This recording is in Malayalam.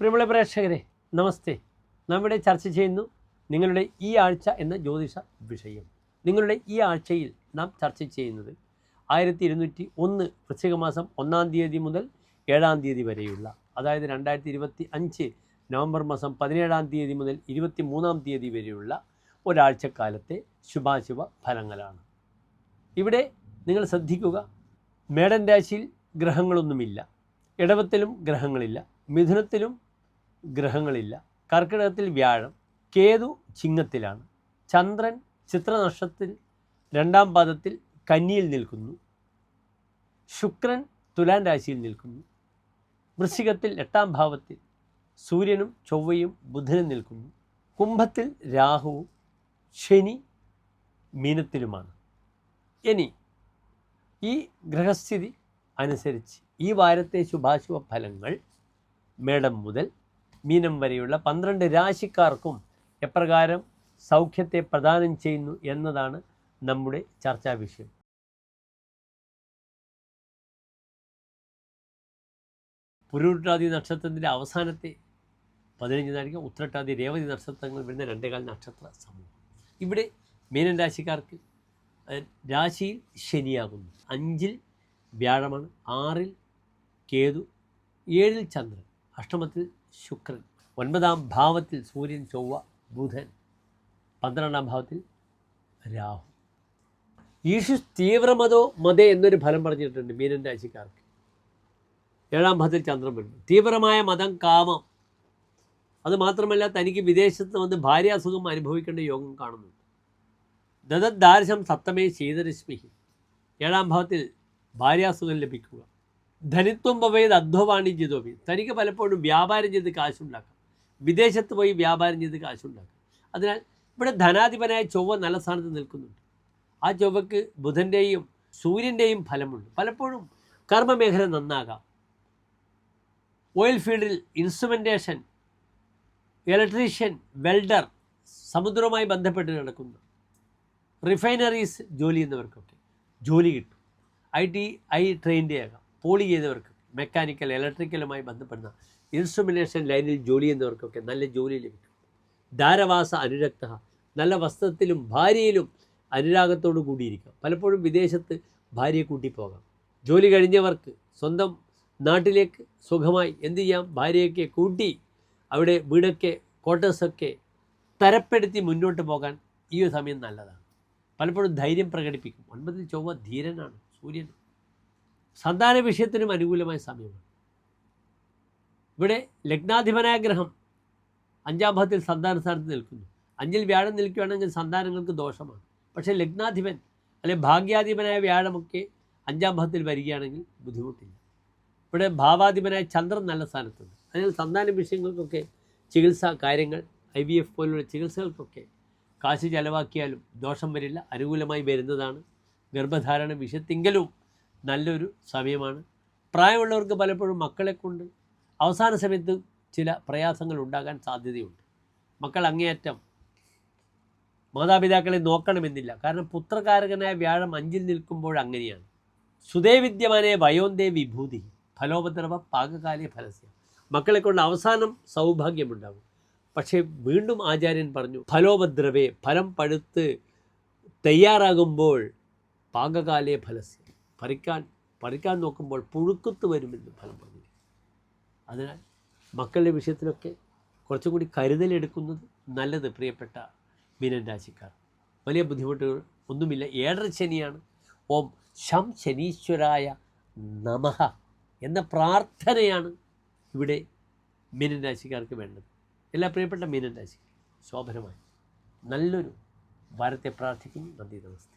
പ്രിയമുള്ള പ്രേക്ഷകരെ നമസ്തേ. നമ്മുടെ ചർച്ച ചെയ്യുന്നു നിങ്ങളുടെ ഈ ആഴ്ച എന്ന ജ്യോതിഷ വിഷയം. നിങ്ങളുടെ ഈ ആഴ്ചയിൽ നാം ചർച്ച ചെയ്യുന്നത് ആയിരത്തി ഇരുന്നൂറ്റി ഒന്ന് വൃശ്ചിക മാസം ഒന്നാം തീയതി മുതൽ ഏഴാം തീയതി വരെയുള്ള അതായത് രണ്ടായിരത്തി ഇരുപത്തി അഞ്ച് നവംബർ മാസം പതിനേഴാം തീയതി മുതൽ ഇരുപത്തി മൂന്നാം തീയതി വരെയുള്ള ഒരാഴ്ചക്കാലത്തെ ശുഭാശുഭ ഫലങ്ങളാണ്. ഇവിടെ നിങ്ങൾ ശ്രദ്ധിക്കുക മേടൻ രാശിയിൽ ഗ്രഹങ്ങളൊന്നുമില്ല ഇടവത്തിലും ഗ്രഹങ്ങളില്ല മിഥുനത്തിലും ഗ്രഹങ്ങളില്ല. കർക്കിടകത്തിൽ വ്യാഴം കേതു ചിങ്ങത്തിലാണ്. ചന്ദ്രൻ ചിത്രനക്ഷത്തിൽ രണ്ടാം പാദത്തിൽ കന്നിയിൽ നിൽക്കുന്നു. ശുക്രൻ തുലാൻ രാശിയിൽ നിൽക്കുന്നു. വൃശ്ചികത്തിൽ എട്ടാം ഭാവത്തിൽ സൂര്യനും ചൊവ്വയും ബുധനും നിൽക്കുന്നു. കുംഭത്തിൽ രാഹുവും ശനി മീനത്തിലുമാണ്. ഇനി ഈ ഗ്രഹസ്ഥിതി അനുസരിച്ച് ഈ വാരത്തെ ശുഭാശുഭ ഫലങ്ങൾ മേടം മുതൽ മീനം വരെയുള്ള പന്ത്രണ്ട് രാശിക്കാർക്കും എപ്രകാരം സൗഖ്യത്തെ പ്രദാനം ചെയ്യുന്നു എന്നതാണ് നമ്മുടെ ചർച്ചാ വിഷയം. പുരുട്ടാതി നക്ഷത്രത്തിന്റെ അവസാനത്തെ പതിനഞ്ച് നാഴിക ഉത്രട്ടാതി രേവതി നക്ഷത്രങ്ങൾ വരുന്ന രണ്ടേകാൽ നക്ഷത്ര സമൂഹം. ഇവിടെ മീനൻ രാശിക്കാർക്ക് രാശിയിൽ ശനിയാകുന്നു. അഞ്ചിൽ വ്യാഴമാണ് ആറിൽ കേതു ഏഴിൽ ചന്ദ്രൻ അഷ്ടമത്തിൽ ശുക്രൻ. ഒൻപതാം ഭാവത്തിൽ സൂര്യൻ ചൊവ്വ ബുധൻ. പന്ത്രണ്ടാം ഭാവത്തിൽ രാഹു. യേശു തീവ്രമതോ മതേ എന്നൊരു ഫലം പറഞ്ഞിട്ടുണ്ട് മീനൻ രാശിക്കാർക്ക്. ഏഴാം ഭാവത്തിൽ ചന്ദ്രൻ വരുന്നു തീവ്രമായ മതം കാമം. അതുമാത്രമല്ല തനിക്ക് വിദേശത്ത് വന്ന് ഭാര്യാസുഖം അനുഭവിക്കേണ്ട യോഗം കാണുന്നുണ്ട്. ദദദ്ദാർശം സപ്തമേ ശീതരശ്മി ഏഴാം ഭാവത്തിൽ ഭാര്യാസുഖം ലഭിക്കുക. ധനിത്വം പവേത് അധ്വവാണിജ്യതോപി തനിക്ക് പലപ്പോഴും വ്യാപാരം ചെയ്ത് കാശുണ്ടാക്കാം. വിദേശത്ത് പോയി വ്യാപാരം ചെയ്ത് കാശുണ്ടാക്കാം. അതിനാൽ ഇവിടെ ധനാധിപനായ ചൊവ്വ നല്ല സ്ഥാനത്ത് നിൽക്കുന്നുണ്ട്. ആ ചൊവ്വക്ക് ബുധന്റെയും സൂര്യന്റെയും ഫലമുണ്ട്. പലപ്പോഴും കർമ്മമേഖല നന്നാകാം. ഓയിൽ ഫീൽഡിൽ ഇൻസ്ട്രുമെന്റേഷൻ ഇലക്ട്രീഷ്യൻ വെൽഡർ സമുദ്രവുമായി ബന്ധപ്പെട്ട് നടക്കുന്നു. റിഫൈനറീസ് ജോലി ചെയ്യുന്നവർക്കൊക്കെ ജോലി കിട്ടും. ഐ ടി ഐ ട്രെയിന്റെ ആകാം പോളി ചെയ്തവർക്ക് മെക്കാനിക്കൽ ഇലക്ട്രിക്കലുമായി ബന്ധപ്പെടുന്ന ഇൻസ്ട്രുമിനേഷൻ ലൈനിൽ ജോലി ചെയ്യുന്നവർക്കൊക്കെ നല്ല ജോലി ലഭിക്കും. ധാരവാസ അനുരക്ത നല്ല വസ്ത്രത്തിലും ഭാര്യയിലും അനുരാഗത്തോടു കൂടിയിരിക്കാം. പലപ്പോഴും വിദേശത്ത് ഭാര്യയെ കൂട്ടിപ്പോകാം ജോലി കഴിഞ്ഞവർക്ക് സ്വന്തം നാട്ടിലേക്ക് സുഖമായി എന്തു ചെയ്യാം? ഭാര്യയൊക്കെ കൂട്ടി അവിടെ വീടൊക്കെ ക്വാർട്ടേഴ്സൊക്കെ തരപ്പെടുത്തി മുന്നോട്ട് പോകാൻ ഈ സമയം നല്ലതാണ്. പലപ്പോഴും ധൈര്യം പ്രകടിപ്പിക്കും. ഒൻപതിൽ ചൊവ്വ ധീരനാണ് സൂര്യൻ സന്താന വിഷയത്തിനും അനുകൂലമായ സമയമാണ്. ഇവിടെ ലഗ്നാധിപനായ ഗ്രഹം അഞ്ചാം ഭാഗത്തിൽ സന്താന സ്ഥാനത്ത് നിൽക്കുന്നു. അഞ്ചിൽ വ്യാഴം നിൽക്കുകയാണെങ്കിൽ സന്താനങ്ങൾക്ക് ദോഷമാണ്. പക്ഷേ ലഗ്നാധിപൻ അല്ലെങ്കിൽ ഭാഗ്യാധിപനായ വ്യാഴമൊക്കെ അഞ്ചാം ഭാഗത്തിൽ വരികയാണെങ്കിൽ ബുദ്ധിമുട്ടില്ല. ഇവിടെ ഭാവാധിപനായ ചന്ദ്രൻ നല്ല സ്ഥാനത്തുണ്ട്. അതിനാൽ സന്താന വിഷയങ്ങൾക്കൊക്കെ ചികിത്സാ കാര്യങ്ങൾ ഐ വി എഫ് പോലുള്ള ചികിത്സകൾക്കൊക്കെ കാശ് ചെലവാക്കിയാലും ദോഷം വരില്ല. അനുകൂലമായി വരുന്നതാണ് ഗർഭധാരണ വിഷയത്തിങ്കലും. നല്ലൊരു സമയമാണ്. പ്രായമുള്ളവർക്ക് പലപ്പോഴും മക്കളെ കൊണ്ട് അവസാന സമയത്ത് ചില പ്രയാസങ്ങൾ ഉണ്ടാകാൻ സാധ്യതയുണ്ട്. മക്കൾ അങ്ങേയറ്റം മാതാപിതാക്കളെ നോക്കണമെന്നില്ല. കാരണം പുത്രകാരകനായ വ്യാഴം അഞ്ചിൽ നിൽക്കുമ്പോൾ അങ്ങനെയാണ്. സുദേവിദ്യമാനെ വയോന്തേ വിഭൂതി ഫലോപദ്രവ പാകകാലേ ഫലസ്യ. മക്കളെ കൊണ്ട് അവസാനം സൗഭാഗ്യമുണ്ടാകും. പക്ഷേ വീണ്ടും ആചാര്യൻ പറഞ്ഞു ഫലോപദ്രവേ ഫലം പഴുത്ത് തയ്യാറാകുമ്പോൾ പാകകാലേ ഫലസ്യ. പറിക്കാൻ പറിക്കാൻ നോക്കുമ്പോൾ പുഴുക്കുത്ത് വരുമെന്ന് ഫലം പറഞ്ഞു അതിനാൽ മക്കളുടെ വിഷയത്തിലൊക്കെ കുറച്ചും കൂടി കരുതലെടുക്കുന്നത് നല്ലത് പ്രിയപ്പെട്ട മീനൻ രാശിക്കാർ. വലിയ ബുദ്ധിമുട്ടുകൾ ഒന്നുമില്ല. ഏഴര ശനിയാണ്. ഓം ശം ശനീശ്വരായ നമഹ എന്ന പ്രാർത്ഥനയാണ് ഇവിടെ മീനൻ രാശിക്കാർക്ക് വേണ്ടത്. എല്ലാ പ്രിയപ്പെട്ട മീനൻ രാശി ശോഭനമായി നല്ലൊരു വാരത്തെ പ്രാർത്ഥിക്കുന്നു. നന്ദി നമസ്തേ